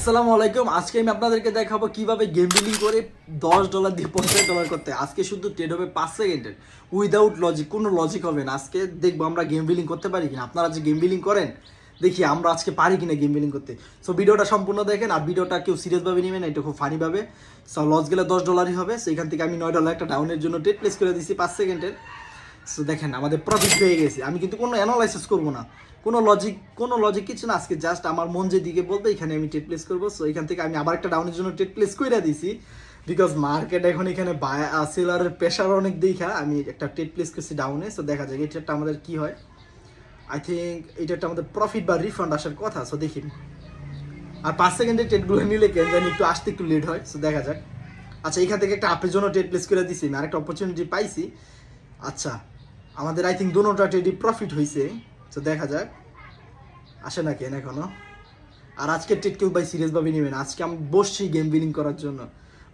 আসসালামু আলাইকুম। আজকে আমি আপনাদেরকে দেখাবো কীভাবে গেম বিলিং করে দশ ডলার দিয়ে পঞ্চাশ ডলার করতে। আজকে শুধু ট্রেড হবে পাঁচ সেকেন্ডের উইদাউট লজিক কোনো লজিক হবে না। আজকে দেখব আমরা গেম বিলিং করতে পারি কিনা। আপনারা যে গেম বিলিং করেন, দেখি আমরা আজকে পারি কিনা গেম বিলিং করতে। সো ভিডিওটা সম্পূর্ণ দেখেন। আর ভিডিওটা কেউ সিরিয়াসভাবে নেবেন এটা খুব ফানিভাবে সো লস গেলে দশ ডলারই হবে। সেইখান থেকে আমি নয় ডলার একটা ডাউনের জন্য ট্রেড প্লেস করে দিয়েছি পাঁচ সেকেন্ডের সো দেখেন, আমাদের প্রফিট হয়ে গেছে। আমি কিন্তু কোনো অ্যানালাইসিস করব না। কোনো লজিক কোনো লজিক কিছু না। আজকে জাস্ট আমার মন যেদিকে বলবে এখানে আমি টেট প্লেস করব। সো এখান থেকে আমি আবার একটা ডাউনের জন্য টেট প্লেস করে দিয়েছি বিকজ মার্কেট এখন এখানে সেলারের প্রেশার অনেক দেখা। আমি একটা টেট প্লেস করছি ডাউনে সো দেখা যায় এটা আমাদের কি হয়। আই থিঙ্ক এটা একটা আমাদের প্রফিট বা রিফান্ড আসার কথা। সো দেখি। আর পাঁচ সেকেন্ডের টেটগুলো নিলে কেন জানি একটু আসতে একটু লেট হয়। সো দেখা যাক। আচ্ছা এখান থেকে একটা আপের জন্য টেট প্লেস করে দিছি। আমি আরেকটা অপরচুনিটি পাইছি। আচ্ছা আমাদের আই থিঙ্ক দুটোটা টেডি প্রফিট হয়েছে তো দেখা যাক। আসে না কেন এখনও? আর আজকে টেট কেউ ভাই সিরিয়াসভাবে নেবেন আজকে আমি বসছি গেম বিলিং করার জন্য।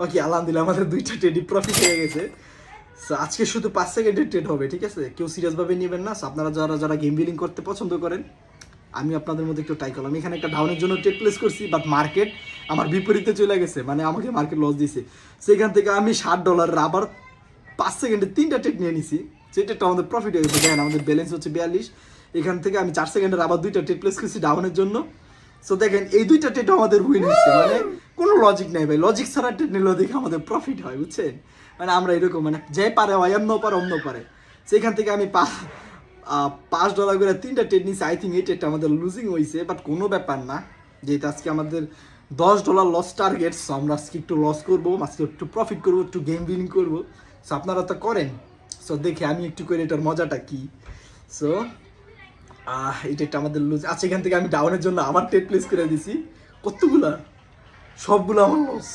ওকে আলহামদুলিল্লাহ আমাদের দুইটা টেডি প্রফিট হয়ে গেছে। সো আজকে শুধু পাঁচ সেকেন্ডের ট্রেড হবে, ঠিক আছে? কেউ সিরিয়াসভাবে নেবেন না। আপনারা যারা যারা গেম বিলিং করতে পছন্দ করেন, আমি আপনাদের মধ্যে একটু ট্রাই করলাম। এখানে একটা ডাউনের জন্য ট্রেড প্লেস করছি বাট মার্কেট আমার বিপরীতে চলে গেছে। মানে আমাকে মার্কেট লস দিয়েছে সেখান থেকে আমি ষাট ডলার আবার পাঁচ সেকেন্ডে তিনটা ট্রেড নিয়ে নিছি। সেটা আমাদের প্রফিট হয়ে গেছে দেখেন আমাদের ব্যালেন্স হচ্ছে বিয়াল্লিশ। এখান থেকে আমি চার সেকেন্ডের আবার দুইটা ট্রেড প্লেস করছি ডাউনের জন্য। সো দেখেন, এই দুইটা ট্রেড আমাদের উইন হচ্ছে মানে কোনো লজিক নাই ভাই। লজিক ছাড়া ট্রেড নিলেও দেখে আমাদের প্রফিট হয়, বুঝছেন? মানে আমরা এরকম মানে যে পারে হয় অন্য পারে অন্য পারে। সেখান থেকে আমি পা পাঁচ ডলার করে তিনটা ট্রেড নিয়েছি আই থিঙ্ক এই ট্রেডটা আমাদের লুজিং হয়েছে বাট কোনো ব্যাপার না। যেহেতু আজকে আমাদের দশ ডলার লস টার্গেট আমরা আজকে একটু লস করব, আজকে একটু প্রফিট করব, একটু গেম বিলিং করব। সো আপনারা তো করেন। সো দেখে আমি একটু করে, এটার মজাটা কি? সো এটা একটা আমাদের লুজ আচ্ছা এখান থেকে আমি ডাউনের জন্য আবার টেট প্লেস করে দিছি। কতগুলা? সবগুলো আমার লস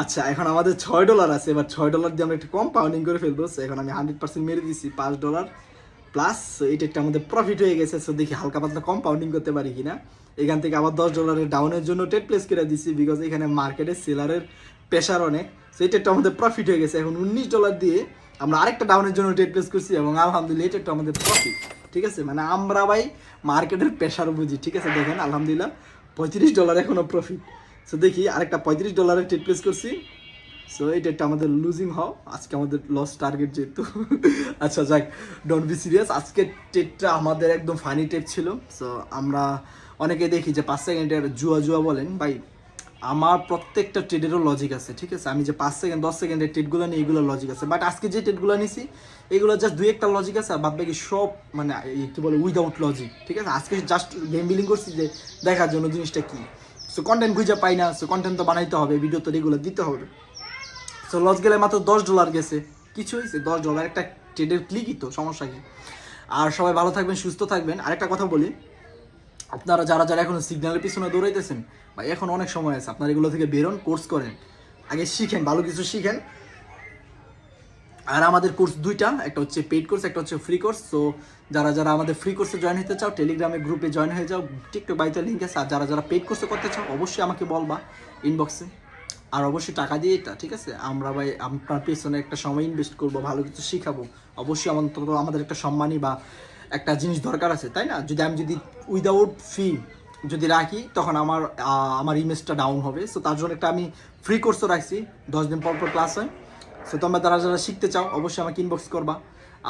আচ্ছা এখন আমাদের ছয় ডলার আছে। এবার ছয় ডলার দিয়ে আমরা একটু কম পাউন্ডিং করে ফেলব। এখন আমি হান্ড্রেড পার্সেন্ট মেরে দিছি, পাঁচ ডলার প্লাস এটা একটা আমাদের প্রফিট হয়ে গেছে। সো দেখি হালকা পাতলা কম পাউন্ডিং করতে পারি কিনা। এখান থেকে আবার দশ ডলারের ডাউনের জন্য টেট প্লেস করে দিছি বিকজ এখানে মার্কেটে সেলারের প্রেশার অনেক সো এটা একটা আমাদের প্রফিট হয়ে গেছে। এখন উনিশ ডলার দিয়ে আমরা আরেকটা ডাউনের জন্য টেট প্লেস করছি এবং আলহামদুলিল্লাহ এটা একটা আমাদের প্রফিট ঠিক আছে? মানে আমরা ভাই মার্কেটের প্রেশার বুঝি, ঠিক আছে? দেখেন, আলহামদুলিল্লাহ পঁয়ত্রিশ ডলার এখনও প্রফিট সো দেখি, আরেকটা পঁয়ত্রিশ ডলারের টেট প্লেস করছি। সো এটা একটা আমাদের লুজিং হও। আজকে আমাদের লস টার্গেট যেহেতু। আচ্ছা যাক ডোন্ট বি সিরিয়াস আজকের টেটটা আমাদের একদম ফানি টেট ছিল। সো আমরা অনেকে দেখি যে পাঁচ সেকেন্ডের জুয়া জুয়া বলেন, ভাই আমার প্রত্যেকটা ট্রেডেরও লজিক আছে, ঠিক আছে? আমি যে পাঁচ সেকেন্ড দশ সেকেন্ডের ট্রেডগুলো নিই এগুলো লজিক আছে। বাট আজকে যে ট্রেডগুলো নিছি এগুলো জাস্ট দুই একটা লজিক আছে, আর বাদ বাকি সব মানে কি বলে উইদাউট লজিক ঠিক আছে? আজকে জাস্ট গেম বিলিং করছি যে দেখার জন্য জিনিসটা কি? সো কন্টেন্ট খুঁজে পাই না সো কন্টেন্ট তো বানাইতে হবে ভিডিও তো রেগুলার দিতে হবে। সো লস গেলে মাত্র দশ ডলার গেছে। কিছু হয়েছে দশ ডলার একটা ট্রেডের ক্লিকই তো, সমস্যা কি? আর সবাই ভালো থাকবেন, সুস্থ থাকবেন। আরেকটা কথা বলি আপনারা যারা যারা এখন সিগন্যালের পিছনে দৌড়াইতেছেন বা এখন অনেক সময় আছে, আপনারা এগুলো থেকে বেরোন কোর্স করেন। আগে শিখেন, ভালো কিছু শিখেন। আর আমাদের কোর্স দুইটা, একটা হচ্ছে পেইড কোর্স একটা হচ্ছে ফ্রি কোর্স সো যারা যারা আমাদের ফ্রি কোর্সে জয়েন হতে চাও টেলিগ্রামে গ্রুপে জয়েন হয়ে যাও টিকটক বাইতে লিঙ্ক আছে। আর যারা যারা পেইড কোর্সে করতে চাও, অবশ্যই আমাকে বলবা ইনবক্সে আর অবশ্যই টাকা দিয়ে এটা, ঠিক আছে? আমরা ভাই, আপনার পেছনে একটা সময় ইনভেস্ট করব, ভালো কিছু শিখাবো। অবশ্যই অন্তত আমাদের একটা সম্মানী বা একটা জিনিস দরকার আছে, তাই না? যদি আমি যদি উইদাউট ফি যদি রাখি, তখন আমার আমার ইমেজটা ডাউন হবে। সো তার জন্য একটা আমি ফ্রি কোর্সও রাখছি। দশ দিন পর পর ক্লাস হয়। সো তোমরা যারা যারা শিখতে চাও, অবশ্যই আমাকে ইনবক্স করবা।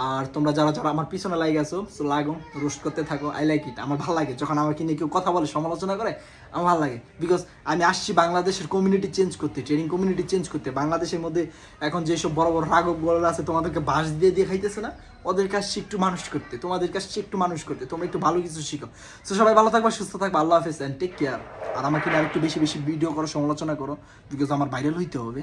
আর তোমরা যারা যারা আমার পিছনে লাগে আছো সো লাগো রোস্ট করতে থাকো আই লাইক ইট আমার ভালো লাগে। যখন আমাকে নিয়ে কেউ কথা বলে, সমালোচনা করে, আমার ভালো লাগে। বিকজ আমি আসছি বাংলাদেশের কমিউনিটি চেঞ্জ করতে ট্রেনিং কমিউনিটি চেঞ্জ করতে। বাংলাদেশের মধ্যে এখন যেসব বড় বড় রাগব বলা আছে, তোমাদেরকে বাস দিয়ে দিয়ে খাইতেছে না ওদের কাছে একটু মানুষ করতে তোমাদের কাছে একটু মানুষ করতে, তোমরা একটু ভালো কিছু শিখো। তো সবাই ভালো থাকবা, সুস্থ থাকবা, আল্লাহ হাফেজ অ্যান্ড টেক কেয়ার আর আমাকে নিয়ে আরেকটু বেশি বেশি ভিডিও করো, সমালোচনা করো বিকজ আমার ভাইরাল হইতে হবে।